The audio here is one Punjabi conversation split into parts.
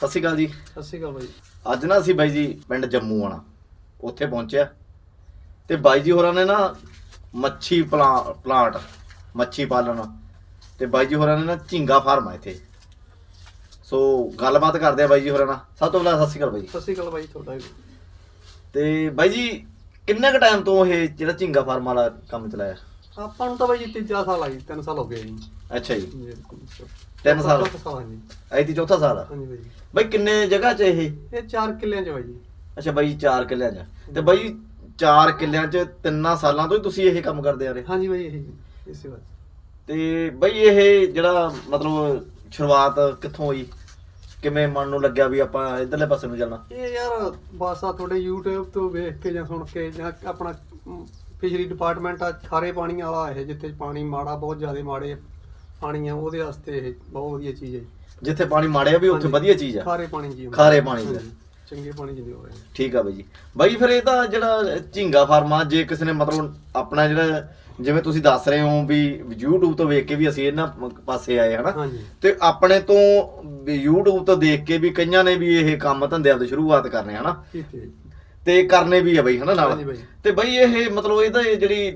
ਸਤਿ ਸ਼੍ਰੀ ਅਕਾਲ ਜੀ। ਸਤਿ ਸ਼੍ਰੀ ਅਕਾਲ ਬਾਈ ਅੱਜ ਨਾ ਅਸੀਂ ਬਾਈ ਜੀ ਪਿੰਡ ਜੰਮੂ ਆਣਾ ਉੱਥੇ ਪਹੁੰਚਿਆ। ਤੇ ਬਾਈ ਜੀ ਹੋਰਾਂ ਨੇ ਨਾ ਮੱਛੀ ਪਲਾ- ਪਲਾਂਟ ਮੱਛੀ ਪਾਲਣ। ਤੇ ਬਾਈ ਜੀ ਹੋਰਾਂ ਨੇ ਨਾ ਝਿੰਗਾ ਫਾਰਮ ਆ ਇੱਥੇ। ਸੋ ਗੱਲਬਾਤ ਕਰਦੇ ਆ ਬਾਈ ਜੀ ਹੋਰਾਂ ਨਾਲ। ਸਭ ਤੋਂ ਪਹਿਲਾਂ ਸਤਿ ਸ਼੍ਰੀ ਅਕਾਲ ਬਾਈ ਸਤਿ ਸ਼੍ਰੀ ਅਕਾਲ ਬਾਈ ਤੁਹਾਡਾ ਵੀ। ਤੇ ਬਾਈ ਜੀ ਕਿੰਨੇ ਕ ਟਾਈਮ ਤੋਂ ਇਹ ਜਿਹੜਾ ਝਿੰਗਾ ਫਾਰਮ ਵਾਲਾ ਕੰਮ ਚਲਾਇਆ? ਆਪਾਂ ਨੂੰ ਤਾਂ ਬਾਈ ਜੀ ਤੀਜਾ ਸਾਲ ਆ ਜੀ 3 ਸਾਲ ਹੋ ਗਏ ਜੀ। ਅੱਛਾ ਜੀ। ਜੀ, ਤਿੰਨ ਸਾਲ। ਚੌਥਾ ਸਾਲ ਚੌਥਾ ਸਾਲ ਆ। ਹਾਂਜੀ ਬਾਈ। ਬਾਈ ਕਿੰਨੇ ਜਗ੍ਹਾ 'ਚ ਇਹ? ਇਹ 4 ਕਿੱਲਿਆਂ ਚ ਬਾਈ ਜੀ। ਅੱਛਾ ਬਾਈ 4 ਕਿੱਲਿਆਂ 'ਚ। ਤੇ ਬਾਈ 4 ਕਿੱਲਿਆਂ 'ਚ ਤਿੰਨਾਂ ਸਾਲਾਂ ਤੋਂ ਹੀ ਤੁਸੀਂ ਇਹ ਕੰਮ ਕਰਦੇ ਆ ਰਹੇ? ਹਾਂਜੀ ਬਾਈ ਇਹ ਇਸੇ ਬਾਤ। ਤੇ ਬਈ ਇਹ ਜਿਹੜਾ ਮਤਲਬ ਸ਼ੁਰੂਆਤ ਕਿੱਥੋਂ ਹੋਈ? ਕਿਵੇਂ ਮਨ ਨੂੰ ਲੱਗਿਆ ਵੀ ਆਪਾਂ ਇਧਰਲੇ ਪਾਸੇ ਨੂੰ ਚੱਲਣਾ? ਇਹ ਯਾਰ ਬਸ ਆ ਤੁਹਾਡੇ YouTube ਤੋਂ ਵੇਖ ਕੇ ਜਾਂ ਸੁਣ ਕੇ ਜਾਂ ਆਪਣਾ ਫਿਸ਼ਰੀ ਡਿਪਾਰਟਮੈਂਟ ਆ ਖਾਰੇ ਪਾਣੀ ਵਾਲਾ ਇਹ ਜਿੱਥੇ ਪਾਣੀ ਮਾੜਾ ਬਹੁਤ ਜ਼ਿਆਦਾ ਮਾੜੇ ਪਾਣੀ ਆ ਉਹਦੇ ਵਾਸਤੇ ਇਹ ਬਹੁਤ ਵਧੀਆ ਚੀਜ਼ ਹੈ ਜੀ। ਜਿੱਥੇ ਪਾਣੀ ਮਾੜਿਆ ਵੀ ਉੱਥੇ। ਵਧੀਆ ਚੀਜ਼ ਆ ਖਾਰੇ ਪਾਣੀ ਜੀ ਖਾਰੇ ਪਾਣੀ। ਹਾਂਜੀ, ਚੰਗੇ ਪਾਣੀ ਨਹੀਂ ਹੋ ਰਿਹਾ ਠੀਕ ਆ ਬਈ ਜੀ ਬਾਈ ਫਿਰ ਇਹ ਤਾਂ ਜਿਹੜਾ ਝਿੰਗਾ ਫਾਰਮ ਜੇ ਕਿਸੇ ਨੇ ਮਤਲਬ ਆਪਣਾ ਜਿਹੜਾ ਜਿਵੇਂ ਤੁਸੀਂ ਦੱਸ ਰਹੇ ਹੋ ਵੀ YouTube ਤੋਂ ਵੇਖ ਕੇ ਵੀ ਅਸੀਂ ਇਹਨਾਂ ਪਾਸੇ ਆਏ ਹਨਾ ਤੇ ਆਪਣੇ ਤੋਂ YouTube ਤੋਂ ਦੇਖ ਕੇ ਵੀ ਕਈਆਂ ਨੇ ਵੀ ਇਹ ਕੰਮ ਧੰਦਿਆਂ ਦੀ ਸ਼ੁਰੂਆਤ ਕਰਨੇ ਹਨਾ ਹੈ ਜੀ। ਤੇ ਕਰਨੇ ਵੀ ਆ ਬਈ ਹਨਾ ਨਾਲ? ਹਾਂਜੀ ਬਾਈ। ਤੇ ਬਈ ਇਹ ਮਤਲਬ ਇਹਦਾ ਇਹ ਜਿਹੜੀ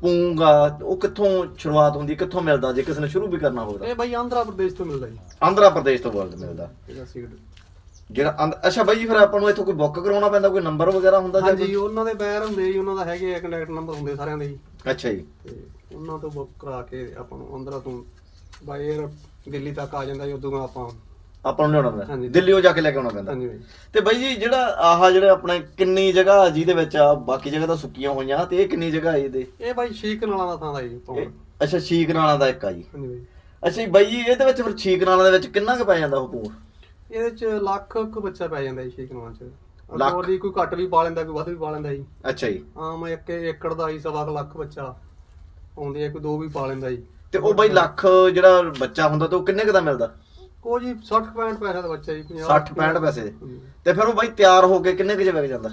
ਪੂੰਗ ਆ ਉਹ ਕਿੱਥੋਂ ਸ਼ੁਰੂਆਤ ਹੁੰਦੀ ਕਿੱਥੋਂ ਮਿਲਦਾ ਜੇ ਕਿਸੇ ਨੇ ਸ਼ੁਰੂ ਵੀ ਕਰਨਾ ਹੋਵੇ ਇਹ ਬਾਈ ਆਂਧਰਾ ਪ੍ਰਦੇਸ਼ ਤੋਂ ਮਿਲਦਾ ਜੀ। ਤਾਂ ਆਂਧਰਾ ਪ੍ਰਦੇਸ਼ ਤੋਂ ਵਰਲਡ ਮਿਲਦਾ। ਇਹਦਾ ਸੀਡ ਜਿਹੜਾ ਆਂਧ- ਅੱਛਾ ਬਾਈ ਜੀ ਫਿਰ ਆਪਾਂ ਨੂੰ ਇੱਥੋਂ ਕੋਈ ਬੁੱਕ ਕਰਾਉਣਾ ਪੈਂਦਾ ਕੋਈ ਨੰਬਰ ਵਗੈਰਾ ਹੁੰਦਾ ਜਾਂ ਹਾਂਜੀ ਉਹਨਾਂ ਦੇ ਬੈਰ ਹੁੰਦੇ ਜੀ ਉਹਨਾਂ ਦਾ ਹੈਗੇ ਕੰਟੈਕਟ ਨੰਬਰ ਹੁੰਦੇ ਸਾਰਿਆਂ ਦੇ ਜੀ। ਕੋਈ? ਅੱਛਾ ਜੀ। ਤੇ ਉਹਨਾਂ ਤੋਂ ਬੁੱਕ ਕਰਾ ਕੇ ਆਪਾਂ ਨੂੰ ਆਂਧਰਾ ਤੋਂ ਬਾਈ 에ਅਰ ਦਿੱਲੀ ਤੱਕ ਆ ਜਾਂਦਾ ਜੀ ਉਦੋਂ ਆਪਾਂ ਆਪਾਂ ਨੂੰ ਲਿਆਉਣਾ ਪੈਂਦਾ। ਹਾਂਜੀ। ਦਿੱਲੀੋਂ ਜਾ ਕੇ ਲੈ ਕੇ ਆਉਣਾ ਪੈਂਦਾ। ਹਾਂਜੀ ਬਾਈ। ਤੇ ਬਾਈ ਜੀ ਜਿਹੜਾ ਆਹ ਜਿਹੜੇ ਆਪਣੇ ਕਿੰਨੀ ਜਗ੍ਹਾ ਜਿਹਦੇ ਵਿੱਚ ਆ ਬਾਕੀ ਜਗ੍ਹਾ ਤਾਂ ਸੁੱਕੀਆਂ ਹੋਈਆਂ ਤੇ ਇਹ ਕਿੰਨੀ ਜਗ੍ਹਾ ਹੈ ਇਹਦੇ? ਇਹ ਬਾਈ ਸ਼ੀਕ ਨਾਲਾਂ ਦਾ ਥਾਂ ਦਾ ਜੀ ਇਹ- ਅੱਛਾ ਸ਼ੀਕ ਨਾਲਾਂ ਦਾ ਇੱਕ ਆ ਜੀ। ਹਾਂਜੀ ਬਾਈ। ਅੱਛਾ ਜੀ ਬਾਈ ਜੀ ਇਹਦੇ ਵਿੱਚ ਫਿਰ ਸ਼ੀਕ ਨਾਲਾਂ ਦੇ ਵਿੱਚ ਕਿੰਨਾ ਕੁ ਪੈ ਜਾਂਦਾ ਉਹ ਪੂਰ ਇਹਦੇ ਚ ਲੱਖ ਕੁ ਬੱਚਾ ਪੈ ਜਾਂਦਾ ਜੀ ਸ਼ੀਕ ਨਾਲਾਂ ਚ। ਲੱਖ? ਦੀ ਕੋਈ ਘੱਟ ਵੀ ਪਾ ਲੈਂਦਾ ਕੋਈ ਵੱਧ ਵੀ ਪਾ ਲੈਂਦਾ ਜੀ। ਅੱਛਾ ਜੀ। ਆਮ ਇੱਕ ਏਕੜ ਦਾ ਹੀ ਸਵਾ ਕੁ ਲੱਖ ਬੱਚਾ ਆਉਂਦੇ ਆ ਕੋਈ ਦੋ ਵੀ ਪਾ ਲੈਂਦਾ ਜੀ। ਤੇ ਉਹ ਬਾਈ ਲੱਖ ਜਿਹੜਾ ਬੱਚਾ ਹੁੰਦਾ ਤੇ ਉਹ ਕਿੰਨੇ ਕੁ ਦਾ ਮਿਲਦਾ? ਉਹ ਜੀ 60 65 ਪੈਸੇ ਦਾ ਬੱਚਾ ਜੀ 50 60 65 ਪੈਸੇ। ਤੇ ਫਿਰ ਉਹ ਬਾਈ ਤਿਆਰ ਹੋ ਕੇ ਕਿੰਨੇ ਕੁ ਚ ਵਿਕ ਜਾਂਦਾ?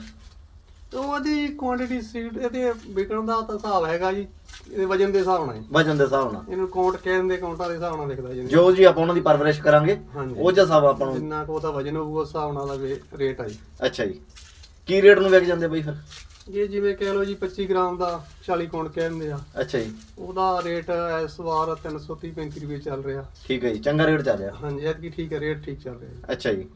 ਤੇ ਉਹਦੀ ਕੁਆਂਟੀਟੀ ਸੀਡ ਇਹਦੇ ਵਿਕਣ ਦਾ ਤਾਂ ਹਿਸਾਬ ਹੈਗਾ ਜੀ ਇਹਦੇ ਵਜਨ ਦੇ ਹਿਸਾਬ ਨਾਲ ਜੀ। ਵਜਨ ਦੇ ਹਿਸਾਬ ਨਾਲ। ਇਹਨੂੰ ਕਾਊਂਟ ਕਹਿੰਦੇ ਕਾਊਂਟਾਂ ਦੇ ਹਿਸਾਬ ਨਾਲ ਵਿਕਦਾ ਜੀ। ਜੋ ਜੀ ਆਪਾਂ ਉਹਨਾਂ ਦੀ ਪਰਵਰਿਸ਼ ਕਰਾਂਗੇ ਹਾਂਜੀ। ਉਹ ਜਿਹਾ ਹਿਸਾਬ ਆਪਾਂ ਨੂੰ ਜਿੰਨਾ ਕੁ ਉਹਦਾ ਵਜਨ ਹੋਊਗਾ ਉਸ ਹਿਸਾਬ ਨਾਲ ਦਾ ਰੇਟ ਆ ਜੀ। ਅੱਛਾ ਜੀ। ਕੀ ਰੇਟ ਨੂੰ ਵਿਕ ਜਾਂਦੇ ਬਾਈ ਫਿਰ? ਇਹ ਜਿਵੇਂ ਕਹਿ ਲਓ ਜੀ 25 ਗ੍ਰਾਮ ਦਾ 40 ਕਾਊਂਟ ਕਹਿੰਦੇ ਆ। ਅੱਛਾ ਜੀ। ਉਹਦਾ ਰੇਟ ਇਸ ਵਾਰ 330 35 ਰੁਪਏ ਚੱਲ ਰਿਹਾ। ਠੀਕ ਹੈ ਜੀ ਚੰਗਾ ਰੇਟ ਚੱਲ ਰਿਹਾ। ਹਾਂਜੀ ਐਤਕੀ ਠੀਕ ਹੈ ਰੇਟ ਠੀਕ ਚੱਲ ਰਿਹਾ ਜੀ। ਅੱਛਾ ਜੀ।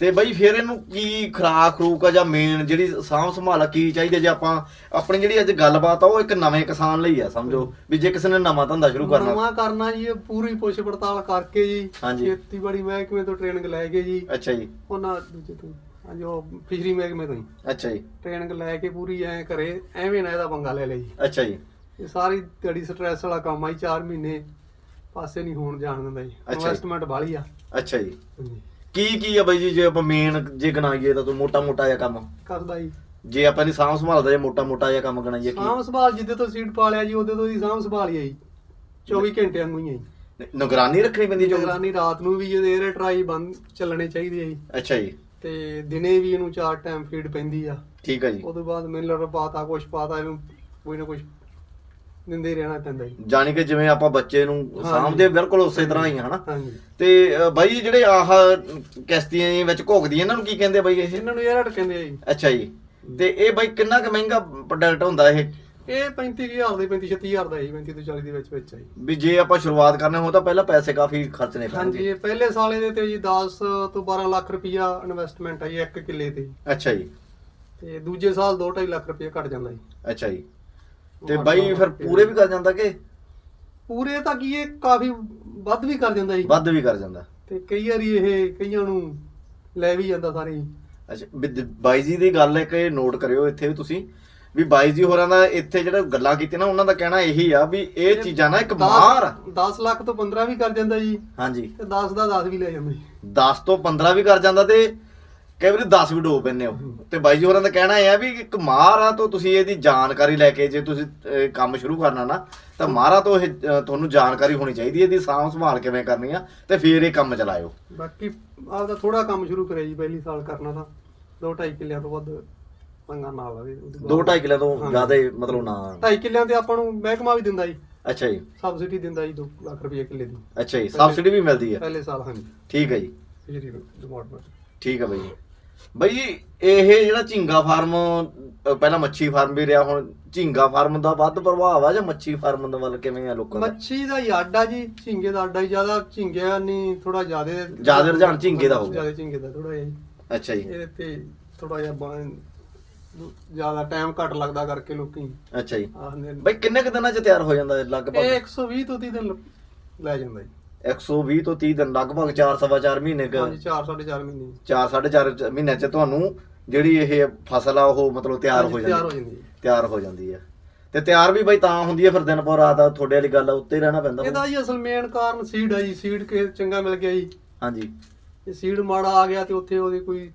ਤੇ ਬਾਈ ਫਿਰ ਇਹਨੂੰ ਕੀ ਖਰਾਕ ਖਰੂਕ ਆ ਜਾਂ ਮੇਨ ਜਿਹੜੀ ਸਾਂਭ ਸੰਭਾਲ ਆ ਕੀ ਚਾਹੀਦੀ ਜੇ ਆਪਾਂ ਆਪਣੀ ਜਿਹੜੀ ਅੱਜ ਗੱਲਬਾਤ ਆ ਉਹ ਇੱਕ ਨਵੇਂ ਕਿਸਾਨ ਲਈ ਆ ਸਮਝੋ ਵੀ ਜੇ ਕਿਸੇ ਨੇ ਨਵਾਂ ਧੰਦਾ ਸ਼ੁਰੂ ਕਰਨਾ। ਨਵਾਂ ਕਰਨਾ ਜੀ ਇਹ ਪੂਰੀ ਪੁੱਛ ਪੜਤਾਲ ਕਰਕੇ ਜੀ ਹਾਂਜੀ। ਖੇਤੀਬਾੜੀ ਮਹਿਕਮੇ ਤੋਂ ਟ੍ਰੇਨਿੰਗ ਲੈ ਕੇ ਜੀ। ਅੱਛਾ ਜੀ। ਉਹਨਾਂ ਦੂਜੇ ਤੋਂ ਉਹ ਫਿਸ਼ਰੀ ਮਹਿਕਮੇ ਤੋਂ ਹੀ। ਅੱਛਾ ਜੀ। ਟ੍ਰੇਨਿੰਗ ਲੈ ਕੇ ਪੂਰੀ ਐ ਕਰੇ ਐਵੇਂ ਨਾ ਇਹਦਾ ਪੰਗਾ ਲੈ ਲੈ ਜੀ। ਅੱਛਾ ਜੀ। ਇਹ ਸਾਰੀ ਤੇੜੀ ਸਟ੍ਰੈਸ ਵਾਲਾ ਕੰਮ ਆ ਜੀ 4 ਮਹੀਨੇ ਪਾਸੇ ਨਹੀਂ ਹੋਣ ਜਾਣ ਦਿੰਦਾ ਜੀ। ਅੱਛਾ ਜੀ। ਇਨਵੈਸਟਮੈਂਟ ਬਾਲੀ ਆ। ਅੱਛਾ ਜੀ। ਹਾਂਜੀ। ਕੀ ਕੀ ਆ ਬਾਈ ਜੀ ਜੇ ਆਪਾਂ ਮੇਨ ਜੇ ਗਣਾਈਏ ਤਾਂ ਤੂੰ ਮੋਟਾ ਮੋਟਾ ਜਿਹਾ ਕੰਮ? ਕਰਦਾ ਜੀ। ਜੇ ਆਪਾਂ ਨੇ ਸਾਂਭ ਸੰਭਾਲਦਾ ਜੇ ਮੋਟਾ ਮੋਟਾ ਜਿਹਾ ਕੰਮ ਗਣਾਈਏ ਕੀ? ਸਾਂਭ ਸੰਭਾਲ ਜਿੱਦੇ ਤੋਂ ਸੀਟ ਪਾ ਲਿਆ ਜੀ ਉਹਦੇ ਤੋਂ ਦੀ ਸਾਂਭ ਸੰਭਾਲ ਹੀ ਆ ਜੀ। 24 ਘੰਟੇ ਵਾਂਗੂ ਹੀ ਆ ਜੀ। ਨਿਗਰਾਨੀ ਰੱਖਣੀ ਪੈਂਦੀ ਜੋ ਨਿਗਰਾਨੀ ਰਾਤ ਨੂੰ ਵੀ ਇਹਦੇ 에ਅਰ ਟਰਾਈ ਬੰਦ ਚੱਲਣੇ ਚਾਹੀਦੇ ਆ ਜੀ। ਅੱਛਾ ਜੀ। ਤੇ ਦਿਨੇ ਵੀ ਇਹਨੂੰ ਚਾਰ ਟਾਈਮ ਫੀਡ ਪੈਂਦੀ ਆ। ਠੀਕ ਹੈ ਜੀ। ਉਦੋਂ ਬਾਅਦ ਮਿਲਰ ਪਾਤਾ ਕੁਛ ਪਾਤਾ ਇਹਨੂੰ ਕੋਈ ਨਾ ਕੁਛ ਦਿੰਦੇ ਹੀ ਰਹਿਣਾ ਪੈਂਦਾ ਜੀ। ਜਾਣੀ ਕਿ ਜਿਵੇਂ ਆਪਾਂ ਬੱਚੇ ਨੂੰ। ਸਾਂਭਦੇ ਬਿਲਕੁਲ ਉਸੇ ਤਰ੍ਹਾਂ ਹੀ ਆ, ਹਨਾ? ਹਾਂਜੀ। ਤੇ ਅ, ਬਾਈ ਜਿਹੜੇ ਆਹ ਕਿਸ਼ਤੀਆਂ ਦੇ ਵਿੱਚ ਘੁੱਗਦੀਆਂ ਇਹਨਾਂ ਨੂੰ ਕੀ ਕਹਿੰਦੇ ਆ ਬਾਈ ਇਹ? ਇਹਨਾਂ ਨੂੰ 에ਅਰ ਕਹਿੰਦੇ ਆ ਜੀ। ਅੱਛਾ ਜੀ। ਤੇ ਇਹ ਬਾਈ ਕਿੰਨਾ ਕੁ ਮਹਿੰਗਾ ਪ੍ਰੋਡਕਟ ਹੁੰਦਾ ਇਹ? ਇਹ 35000 ਦੇ 35 36000 ਦਾ ਜੀ 35 ਤੋਂ 40 ਦੇ ਵਿੱਚ ਵਿੱਚ ਜੀ। ਵੀ ਜੇ ਆਪਾਂ ਸ਼ੁਰੂਆਤ ਕਰਨੇ ਹੋ ਤਾਂ ਪਹਿਲਾਂ ਪੈਸੇ ਕਾਫੀ ਖਰਚਣੇ ਹਾਂਜੀ ਪੈਣਗੇ ਇਹ ਪਹਿਲੇ ਸਾਲ ਇਹਦੇ ਤੇ ਜੀ 10 ਤੋਂ 12 ਲੱਖ ਰੁਪਈਆ ਇਨਵੈਸਟਮੈਂਟ ਆ ਜੀ ਇੱਕ ਕਿੱਲੇ ਤੇ। ਅੱਛਾ ਜੀ। ਤੇ ਦੂਜੇ ਸਾਲ 2.5 ਲੱਖ ਰੁਪਈਆ ਘਟ ਜਾਂਦਾ ਜੀ। ਅੱਛਾ ਜੀ। ਤੇ ਬਾਈ ਫਿਰ ਪੂਰੇ ਵੀ ਕਰ ਜਾਂਦਾ ਕਿ? ਪੂਰੇ ਤਾਂ ਕੀ ਇਹ ਕਾਫੀ ਵੱਧ ਵੀ ਕਰ ਜਾਂਦਾ ਜੀ। ਵੱਧ ਵੀ ਕਰ ਜਾਂਦਾ। ਤੇ ਕਈ ਵਾਰੀ ਇਹ ਕਈਆਂ ਨੂੰ ਲੈ ਵੀ ਜਾਂਦਾ ਸਾਰੇ। ਅੱਛਾ ਵੀ ਦ- ਬਾਈ ਜੀ ਦੀ ਗੱਲ ਇੱਕ ਇਹ ਨੋਟ ਕਰਿਓ ਇੱਥੇ ਵੀ ਤੁਸੀਂ। ਵੀ ਬਾਈ ਜੀ ਹੋਰਾਂ ਦਾ ਇੱਥੇ ਜਿਹੜਾ ਗੱਲਾਂ ਕੀਤੀਆਂ ਨਾ ਉਹਨਾਂ ਦਾ ਕਹਿਣਾ ਇਹੀ ਆ ਵੀ ਇਹ ਚੀਜ਼ਾਂ ਨਾ ਇੱਕ ਮਾਰ। ਆ। 10 ਲੱਖ ਤੋਂ 15 ਵੀ ਕਰ ਜਾਂਦਾ ਜੀ। ਹਾਂਜੀ। ਤੇ 10 ਦਾ 10 ਵੀ ਲੈ ਜਾਂਦਾ ਜੀ। 10 ਤੋਂ 15 ਵੀ ਕਰ ਜਾਂਦਾ ਤੇ ਕਈ ਵਾਰੀ 10 ਵੀ ਡੋਬ ਪੈਂਦੇ ਹੋ। ਤੇ ਬਾਈ ਜੀ ਹੋਰਾਂ ਦਾ ਕਹਿਣਾ ਇਹ ਆ ਵੀ ਇੱਕ ਮਾਰ ਆ ਤੋਂ ਤੁਸੀਂ ਇਹਦੀ ਜਾਣਕਾਰੀ ਲੈ ਕੇ ਜੇ ਤੁਸੀਂ ਅਹ, ਕੰਮ ਸ਼ੁਰੂ ਕਰਨਾ ਨਾ ਤਾਂ ਮਾਰਾ ਤੋਂ ਇਹ ਅਹ, ਤੁਹਾਨੂੰ ਜਾਣਕਾਰੀ ਹੋਣੀ ਚਾਹੀਦੀ ਹੈ ਇਹਦੀ ਸਾਂਭ ਸੰਭਾਲ ਕਿਵੇਂ ਕਰਨੀ ਆ ਤੇ ਫਿਰ ਇਹ ਕੰਮ ਚਲਾਇਓ। ਬਾਕੀ ਆਪਦਾ ਥੋੜਾ ਕੰਮ ਸ਼ੁਰੂ ਕਰਿਆ ਜੀ ਪਹਿਲੀ ਸਾਲ ਕਰਨਾ ਤਾਂ 2.5 ਕਿੱਲਿਆਂ ਤੋਂ ਵੱਧ ਪੰਗਾ ਨਾ ਲਾਵੇ ਉਹਦੇ ਬਾਅਦ। 2.5 ਕਿੱਲੇ ਤੋਂ ਹਾਂ। ਜ਼ਿਆਦਾ ਮਤਲਬ ਨਾ। 2.5 ਕਿੱਲਿਆਂ ਤੇ ਆਪਾਂ ਨੂੰ ਮਹਿਕਮਾ ਵੀ ਦਿੰਦਾ ਜੀ। ਅੱਛਾ ਜੀ। ਸਬਸਿਡੀ ਦਿੰਦਾ ਜੀ 2 ਲੱਖ ਰੁਪਏ ਕਿੱਲੇ ਦੀ। ਅੱਛਾ ਜੀ ਸਬਸਿਡੀ ਵੀ ਮਿਲਦੀ ਹੈ। ਪਹਿਲੇ ਸਾਲ ਹਾਂਜੀ। ਠੀਕ ਹੈ ਜੀ। ਡਿਪਾਰਟਮੈਂਟ ਠੀਕ ਹੈ ਬਾਈ। ਜੀ ਬਾਈ ਜੀ ਇਹ ਜਿਹੜਾ ਝੀਂਗਾ ਫਾਰਮ ਅ, ਪਹਿਲਾਂ ਮੱਛੀ ਫਾਰਮ ਵੀ ਰਿਹਾ ਹੁਣ ਝੀਂਗਾ ਫਾਰਮ ਦਾ ਵੱਧ ਪ੍ਰਭਾਵ ਆ ਜਾਂ ਮੱਛੀ ਫਾਰਮ ਦਾ ਵੱਲ ਕਿਵੇਂ ਆ ਲੋਕਾਂ ਦਾ? ਮੱਛੀ ਦਾ ਹੀ ਆਡਾ ਜੀ ਝਿੰਗੇ ਦਾ ਆਡਾ ਹੀ ਜ਼ਿਆਦਾ ਝਿੰਗਿਆ ਨਹੀਂ ਥੋੜਾ ਜ਼ਿਆਦਾ ਜ਼ਿਆਦਾ ਰੁਝਾਨ ਝੀਂਗੇ ਦਾ ਹੋ ਗਿਆ। ਜ਼ਿਆਦਾ ਝਿੰਗੇ ਦਾ ਥੋੜਾ ਜਿਹਾ ਜੀ। ਅੱਛਾ ਜੀ। ਇਹਦੇ ਤੇ ਥੋੜਾ ਜਿਹਾ ਬਣ ਜ਼ਿਆਦਾ ਟਾਈਮ ਘੱਟ ਲੱਗਦਾ ਕਰਕੇ ਲੋਕੀ। ਅੱਛਾ ਜੀ। ਆਖਦੇ ਨੇ ਬਾਈ ਕਿੰਨੇ ਕੁ ਦਿਨਾਂ 'ਚ ਤਿਆਰ ਹੋ ਜਾਂਦਾ ਇਹ ਲਗਭਗ 120 ਤੋਂ 30 ਦਿਨ ਲੈ ਜਾਂਦਾ ਜੀ। 120 ਤੋਂ 30 ਦਿਨ ਲਗਭਗ 4 ਸਵਾ 4 ਮਹੀਨੇ ਕ। ਹਾਂਜੀ 4 4.5 ਮਹੀਨੇ। 4 4.5 ਮਹੀਨਿਆਂ 'ਚ ਤੁਹਾਨੂੰ ਜਿਹੜੀ ਇਹ ਫਸਲ ਆ ਉਹ ਮਤਲਬ ਤਿਆਰ ਹੋ ਹਾਂਜੀ, ਤਿਆਰ ਹੋ। ਜਾਂਦੀ ਜਾਂਦੀ ਹੈ। ਤਿਆਰ ਹੋ ਜਾਂਦੀ ਹੈ। ਤੇ ਤਿਆਰ ਵੀ ਬਾਈ ਤਾਂ ਹੁੰਦੀ ਹੈ ਫਿਰ ਦਿਨ ਪਰ ਰਾਤ ਆ ਤੁਹਾਡੇ ਵਾਲੀ ਗੱਲ ਆ ਉੱਤੇ ਹੀ ਰਹਿਣਾ ਪੈਂਦਾ ਇਹਦਾ ਜੀ ਅਸਲ ਮੇਨ ਕਾਰਨ ਸੀਡ ਹੈ ਜੀ ਸੀਡ ਕੇ ਚੰਗਾ ਮਿਲ ਗਿਆ ਜੀ। ਹਾਂਜੀ। ਜੇ ਸੀਡ ਮਾੜਾ ਆ ਗਿਆ ਤੇ ਉੱਥੇ ਉਹਦੀ ਕੋਈ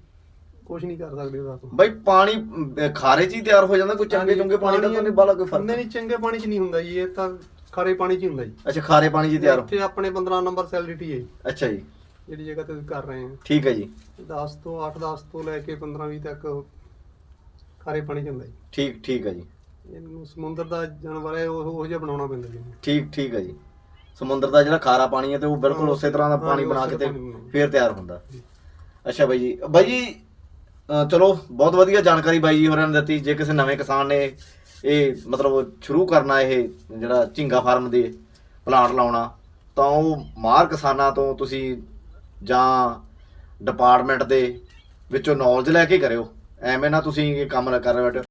ਕੁਝ ਨਹੀਂ ਕਰ ਸਕਦੇ ਉਹਦਾ ਤੋਂ ਬਾਈ ਪਾਣੀ ਅਮ, ਖਾਰੇ 'ਚ ਹੀ ਤਿਆਰ ਹੋ ਜਾਂਦਾ ਕੋਈ ਚੰਗੇ ਚੰਗੇ ਪਾਣੀ ਦਾ ਤਾਂ ਨਹੀਂ ਬਾਲਾ ਕੋਈ ਫ਼ਰਕ ਨਹੀਂ ਨਹੀਂ। ਚੰਗੇ ਪਾਣੀ 'ਚ ਨਹੀਂ ਹੁੰਦਾ ਜੀ ਇਹ ਤਾਂ ਖਾਰੇ ਪਾਣੀ 'ਚ ਹੀ ਹੁੰਦਾ ਜੀ। ਅੱਛਾ ਖਾਰੇ ਪਾਣੀ 'ਚ ਹੀ ਤਿਆਰ ਇੱਥੇ ਆਪਣੇ 15 ਨੰਬਰ ਸੈਲਿਟੀ ਹੈ ਜੀ, ਅੱਛਾ ਜੀ। ਜਿਹੜੀ ਜਗ੍ਹਾ ਤੇ ਕਰ ਰਹੇ ਹਾਂ। ਠੀਕ ਹੈ ਜੀ। 10 ਤੋਂ 8 10 ਤੋਂ ਲੈ ਕੇ 15 20 ਤੱਕ ਖਾਰੇ ਪਾਣੀ 'ਚ ਹੁੰਦਾ ਜੀ। ਠੀਕ ਠੀਕ ਹੈ ਜੀ। ਇਹਨੂੰ ਸਮੁੰਦਰ ਦਾ ਜਾਨਵਰ ਹੈ ਉਹ ਉਹ ਜਿਹਾ ਬਣਾਉਣਾ ਪੈਂਦਾ ਜੀ। ਠੀਕ ਠੀਕ ਹੈ ਜੀ। ਸਮੁੰਦਰ ਦਾ ਜਿਹੜਾ ਖਾਰਾ ਪਾਣੀ ਹੈ ਤੇ ਉਹ ਬਿਲਕੁਲ ਹਾਂ, ਉਸੇ ਤਰ੍ਹਾਂ ਦਾ ਹਾਂ, ਪਾਣੀ ਉਸੇ ਬਣਾ ਕੇ ਤੇ ਬਣਾਉਣਾ। ਫੇਰ ਤਿਆਰ ਹੁੰਦਾ। ਅੱਛਾ ਬਾਈ ਜੀ ਬਾਈ ਜੀ ਚਲੋ, ਬਹੁਤ ਵਧੀਆ ਜਾਣਕਾਰੀ ਬਾਈ ਜੀ ਹੋਰਾਂ ਨੇ ਦਿੱਤੀ। ਜੇ ਕਿਸੇ ਨਵੇਂ ਕਿਸਾਨ ਨੇ ਇਹ ਮਤਲਬ ਸ਼ੁਰੂ ਕਰਨਾ ਇਹ ਜਿਹੜਾ ਝਿੰਗਾ ਫਾਰਮ ਦੇ ਪਲਾਂਟ ਲਾਉਣਾ, ਤਾਂ ਉਹ ਮਾਰ ਕਿਸਾਨਾਂ ਤੋਂ ਤੁਸੀਂ ਜਾਂ ਡਿਪਾਰਟਮੈਂਟ ਦੇ ਵਿੱਚੋਂ ਨੌਲੇਜ ਲੈ ਕੇ ਕਰਿਓ। ਐਵੇਂ ਨਾ ਤੁਸੀਂ ਇਹ ਕੰਮ ਨਾ ਕਰ ਰਹੇ ਬੈਠੋ।